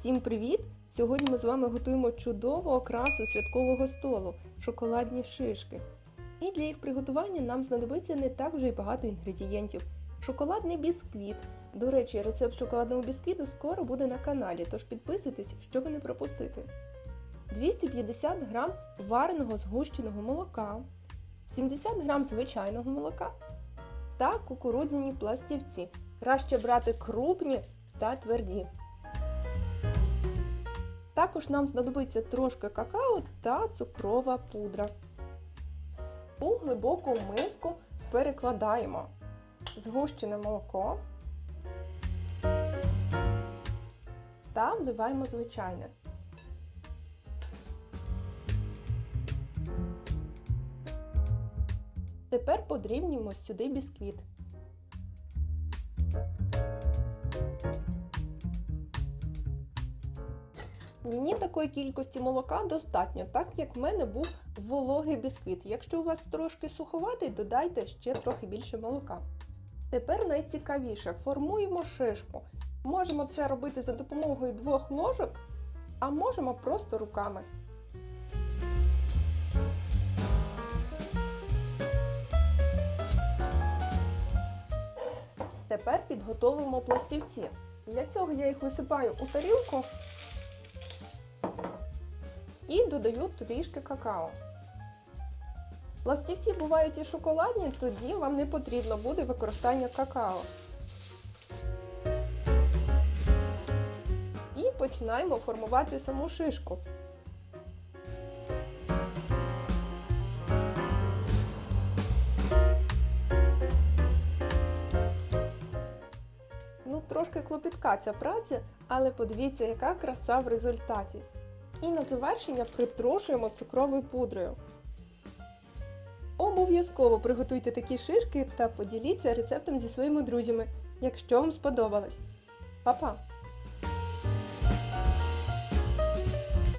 Всім привіт! Сьогодні ми з вами готуємо чудову окрасу святкового столу шоколадні шишки. І для їх приготування нам знадобиться не так вже й багато інгредієнтів. Шоколадний бісквіт. До речі, рецепт шоколадного бісквіту скоро буде на каналі, тож підписуйтесь, щоб не пропустити. 250 г вареного згущеного молока, 70 г звичайного молока та кукурудзяні пластівці. Краще брати крупні та тверді. Також нам знадобиться трошки какао та цукрова пудра. У глибоку миску перекладаємо згущене молоко та вливаємо звичайне. Тепер подрібнюємо сюди бісквіт. Мені такої кількості молока достатньо, так як в мене був вологий бісквіт. Якщо у вас трошки суховатий, додайте ще трохи більше молока. Тепер найцікавіше формуємо шишку. Можемо це робити за допомогою двох ложок, а можемо просто руками. Тепер підготовимо пластівці. Для цього я їх висипаю у тарілку і додаю трішки какао. Пластівці бувають і шоколадні, тоді вам не потрібно буде використання какао. І починаємо формувати саму шишку. Ну, трошки клопітка ця праця, але подивіться, яка краса в результаті. І на завершення притрушуємо цукровою пудрою. Обов'язково приготуйте такі шишки та поділіться рецептом зі своїми друзями, якщо вам сподобалось. Па-па!